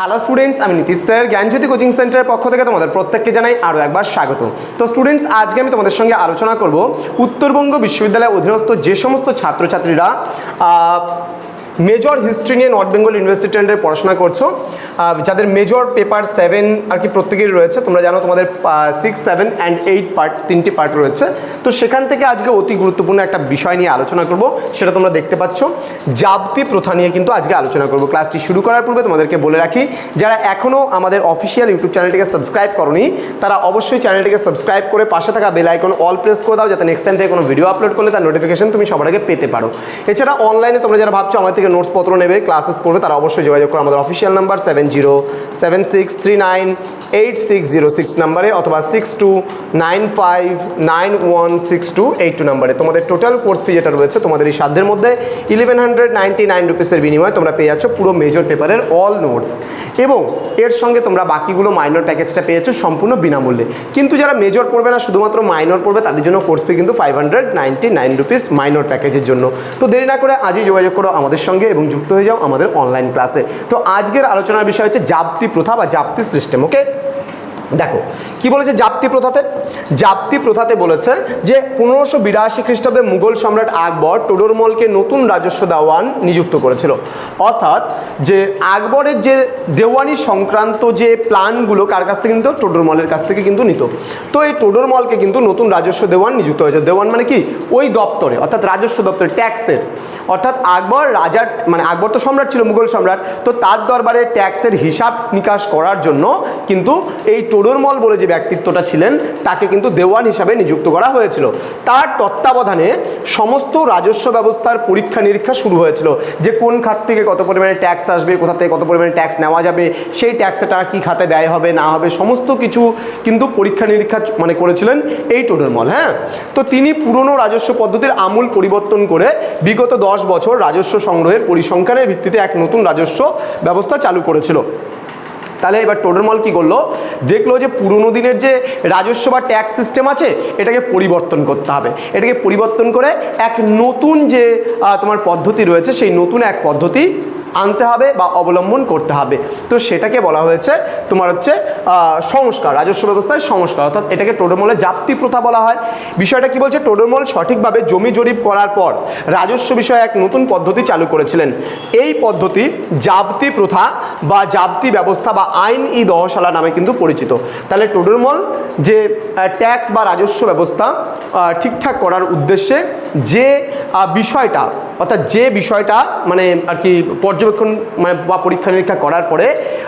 Hello students আমি Nitish sir, জ্ঞানজ্যোতি coaching সেন্টারের পক্ষ থেকে তোমাদের প্রত্যেককে জানাই আরও একবার স্বাগত। তো স্টুডেন্টস আজকে আমি তোমাদের সঙ্গে আলোচনা করব উত্তরবঙ্গ বিশ্ববিদ্যালয়ের অধীনস্থ যে সমস্ত ছাত্রছাত্রীরা মেজর হিস্ট্রি নিয়ে নর্থ বেঙ্গল ইউনিভার্সিটি আন্ডারে পড়াশোনা করছ যাদের মেজর পেপার সেভেন আর কি প্রত্যেকেরই রয়েছে, তোমরা জানো তোমাদের six seven and eight part তিনটি পার্ট রয়েছে। তো সেখান থেকে আজকে অতি গুরুত্বপূর্ণ একটা বিষয় নিয়ে আলোচনা করব, সেটা তোমরা দেখতে পাচ্ছ। জাবতি প্রথা নিয়ে কিন্তু আজকে আলোচনা করব। ক্লাসটি শুরু করার পূর্বে তোমাদেরকে বলে রাখি, যারা এখনও আমাদের অফিসিয়াল ইউটিউব চ্যানেলটিকে সাবস্ক্রাইব করনি, তারা অবশ্যই চ্যানেলটিকে সাবস্ক্রাইব করে পাশে থাকা বেল আইকন অল প্রেস করে দাও, যাতে নেক্সট টাইম থেকে কোনো ভিডিও আপলোড করলে তার নোটিফিকেশন তুমি সবার আগে পেতে পারো। এছাড়া অনলাইনে তোমরা যারা ভাবছ আমার থেকে নোটস পত্র নেবে ক্লাসেস করবে, তারা অবশ্যই যোগাযোগ করো আমাদের official number seven zero seven six three nine eight six zero six নাম্বারে অথবা six two nine five nine one six two eight two নাম্বারে। তোমাদের টোটাল কোর্স ফি যেটা রয়েছে, তোমাদের এই সাধ্যের মধ্যে ইলেভেন হান্ড্রেড নাইনটি নাইন রুপিসের বিনিময়ে তোমরা পেয়ে যাচ্ছ পুরো মেজর পেপারের অল নোটস এবং এর সঙ্গে তোমরা বাকিগুলো মাইনর প্যাকেজটা পেয়েছ সম্পূর্ণ বিনামূল্যে। কিন্তু যারা মেজর পড়বে না, শুধুমাত্র মাইনর পড়বে, তাদের জন্য কোর্স ফি কিন্তু five hundred ninety nine rupees minor প্যাকেজের জন্য। তো দেরি না করে আজই যোগাযোগ করো আমাদের সঙ্গে এবং যুক্ত হয়ে যাও আমাদের অনলাইন ক্লাসে তো আজকের আলোচনার বিষয় হচ্ছে জাপ্তি প্রথা বা জাপ্তি সিস্টেম ওকে দেখো, কি বলেছে জাপ্তি প্রথাতে? জাপ্তি প্রথাতে বলেছে যে পনেরোশো বিরাশি খ্রিস্টাব্দে মুঘল সম্রাট আকবর টোডরমলকে নতুন রাজস্ব দেওয়ান নিযুক্ত করেছিল। অর্থাৎ যে আকবরের যে দেওয়ানি সংক্রান্ত যে প্ল্যানগুলো, কার কাছ থেকে কিন্তু টোডরমলের কাছ থেকে কিন্তু নিত। তো এই টোডরমলকে কিন্তু নতুন রাজস্ব দেওয়ান নিযুক্ত হয়েছে। দেওয়ান মানে কি? ওই দপ্তরে, অর্থাৎ রাজস্ব দপ্তরে, ট্যাক্সের। অর্থাৎ আকবর রাজার মানে আকবর তো সম্রাট ছিল, মুঘল সম্রাট। তো তার দরবারে ট্যাক্সের হিসাব নিকাশ করার জন্য কিন্তু এই টোডরমল বলে যে ব্যক্তিত্বটা ছিলেন, তাকে কিন্তু দেওয়ান হিসাবে নিযুক্ত করা হয়েছিল। তার তত্ত্বাবধানে সমস্ত রাজস্ব ব্যবস্থার পরীক্ষা নিরীক্ষা শুরু হয়েছিল। যে কোন খাত থেকে কত পরিমাণে ট্যাক্স আসবে, কোথা থেকে কত পরিমাণে ট্যাক্স নেওয়া যাবে, সেই ট্যাক্সের টাকা কী খাতে ব্যয় হবে, না হবে, সমস্ত কিছু কিন্তু পরীক্ষা নিরীক্ষা মানে করেছিলেন এই টোডরমল হ্যাঁ? তো তিনি পুরনো রাজস্ব পদ্ধতির আমূল পরিবর্তন করে বিগত দশ বছর রাজস্ব সংগ্রহের পরিসংখ্যানের ভিত্তিতে এক নতুন রাজস্ব ব্যবস্থা চালু করেছিল। তাহলে এবার টোডরমল কি করল? দেখল যে পুরনো দিনের যে রাজস্ব বা ট্যাক্স সিস্টেম আছে, এটাকে পরিবর্তন করতে হবে। এটাকে পরিবর্তন করে এক নতুন যে তোমার পদ্ধতি রয়েছে, সেই নতুন এক পদ্ধতি আনতে হবে বা অবলম্বন করতে হবে। তো সেটাকে বলা হয়েছে তোমার হচ্ছে সংস্কার, রাজস্ব ব্যবস্থায় সংস্কার। অর্থাৎ এটাকে টোডরমলের জাপ্তি প্রথা বলা হয়। বিষয়টা কি বলছে? টোডোমল সঠিকভাবে জমি জরিপ করার পর রাজস্ব বিষয়ে এক নতুন পদ্ধতি চালু করেছিলেন। এই পদ্ধতি জাপ্তি প্রথা বা জাপ্তি ব্যবস্থা বা আইন ই দহশালা নামে কিন্তু পরিচিত। তাহলে টোডরমল যে ট্যাক্স বা রাজস্ব ব্যবস্থা ঠিকঠাক করার উদ্দেশ্যে যে বিষয়টা, অর্থাৎ যে বিষয়টা মানে আর কি, পর্যবেক্ষণ মানে বা পরীক্ষা নিরীক্ষা করার পরে,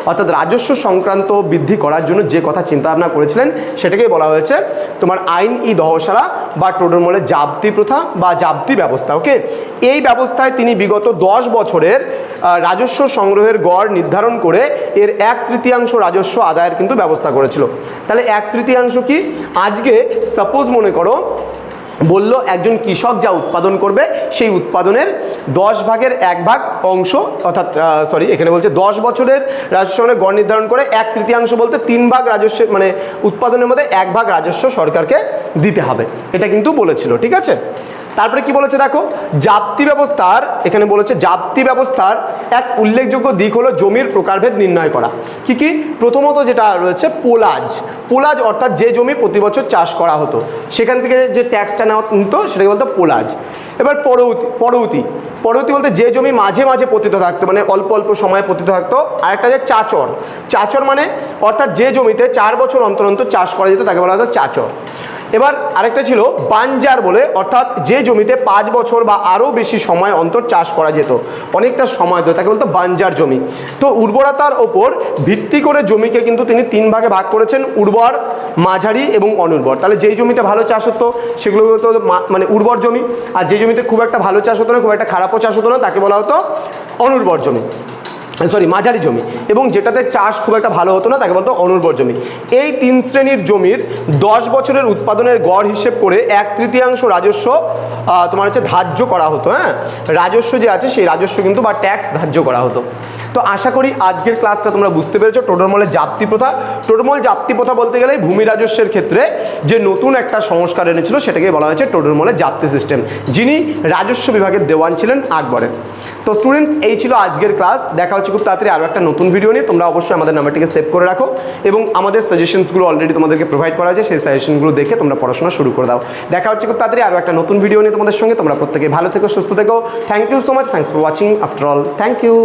অর্থাৎ রাজস্ব সংক্রান্ত বৃদ্ধি করার জন্য যে কথা চিন্তা ভাবনা করেছিলেন, সেটাকেই বলা হয়েছে তোমার আইন ই দহশালা বা টোডরমলের জাপ্তি প্রথা বা জাপ্তি ব্যবস্থা ওকে এই ব্যবস্থায় তিনি বিগত দশ বছরের রাজস্ব সংগ্রহের গড় নির্ধারণ করে এর এক তৃতীয়াংশ রাজস্ব আদায়ের কিন্তু ব্যবস্থা করেছিল। তাহলে এক তৃতীয়াংশ কি? আজকে সাপোজ মনে করো বলল, একজন কৃষক যা উৎপাদন করবে, সেই উৎপাদনের দশ ভাগের এক ভাগ অংশ, অর্থাৎ সরি এখানে বলছে দশ বছরের রাজস্ব মানে গড় নির্ধারণ করে এক তৃতীয়াংশ বলতে তিন ভাগ রাজস্ব মানে উৎপাদনের মধ্যে এক ভাগ রাজস্ব সরকারকে দিতে হবে। এটা কিন্তু বলেছিল, ঠিক আছে? তারপরে কি বলেছে দেখো? জাপ্তি ব্যবস্থার, এখানে বলেছে জাপ্তি ব্যবস্থার এক উল্লেখযোগ্য দিক হলো জমির প্রকারভেদ নির্ণয় করা। কি কি? প্রথমত যেটা রয়েছে, পোলাজ। পোলাজ অর্থাৎ যে জমি প্রতি বছর চাষ করা হতো। সেখান থেকে যে ট্যাক্সটা নেওয়া নিত, সেটাকে বলতো পোলাজ। এবার পরবর্তী পরবর্তী পরবর্তী বলতে যে জমি মাঝে মাঝে পতিত থাকতো মানে অল্প অল্প সময়ে পতিত থাকতো। আরেকটা যে চাচর। চাচর মানে অর্থাৎ যে জমিতে চার বছর অন্তর অন্তর চাষ করা যেত, তাকে বলা হতো চাচর। এবার আরেকটা ছিল বাঞ্জার বলে, অর্থাৎ যে জমিতে পাঁচ বছর বা আরও বেশি সময় অন্তর চাষ করা যেত, অনেকটা সময় ধরে, তাকে বলতো বাঞ্জার জমি। তো উর্বরতার ওপর ভিত্তি করে জমিকে কিন্তু তিনি তিন ভাগে ভাগ করেছেন, উর্বর, মাঝারি এবং অনুর্বর। তাহলে যেই জমিতে ভালো চাষ হতো, সেগুলো হতো মানে উর্বর জমি। আর যে জমিতে খুব একটা ভালো চাষ হতো না, খুব একটা খারাপও চাষ হতো না, তাকে বলা হতো অনুর্বর জমি। সরি মাঝারি জমি এবং যেটাতে চাষ খুব একটা ভালো হতো না, তাকে বলতো অনুর্বর জমি। এই তিন শ্রেণির জমির দশ বছরের উৎপাদনের গড় হিসেব করে এক তৃতীয়াংশ রাজস্ব তোমার হচ্ছে ধার্য করা হতো হ্যাঁ? রাজস্ব যে আছে, সেই রাজস্ব কিন্তু বা ট্যাক্স ধার্য করা হতো। তো আশা করি আজকের ক্লাসটা তোমরা বুঝতে পেরেছ। টোটোমলের জাপ্তি প্রথা। টোটোমল জাপ্তি প্রথা বলতে গেলে ভূমি রাজস্বের ক্ষেত্রে যে নতুন একটা সংস্কার এনেছিল সেটাকে বলা হয়েছে টোটোমলের জাপ্তি সিস্টেম। যিনি রাজস্ব বিভাগের দেওয়ান ছিলেন আকবরের তো স্টুডেন্টস, এই ছিল আজকের ক্লাস। দেখা হচ্ছে খুব তাড়াতাড়ি আরও একটা নতুন ভিডিও নিয়ে। তোমরা অবশ্যই আমাদের নাম্বারটিকে সেভ করে রাখো এবং আমাদের সাজেশনসগুলো অলরেডি তোমাদেরকে প্রোভাইড করা হয়েছে সেই সাজেশনগুলো দেখে তোমরা পড়াশোনা শুরু করে দাও। দেখা হচ্ছে খুব তাড়াতাড়ি আরও একটা নতুন ভিডিও নিয়ে তোমাদের সঙ্গে। তোমরা প্রত্যেকে ভালো থেকো, সুস্থ থেকো। Thank you so much thanks for watching after all thank you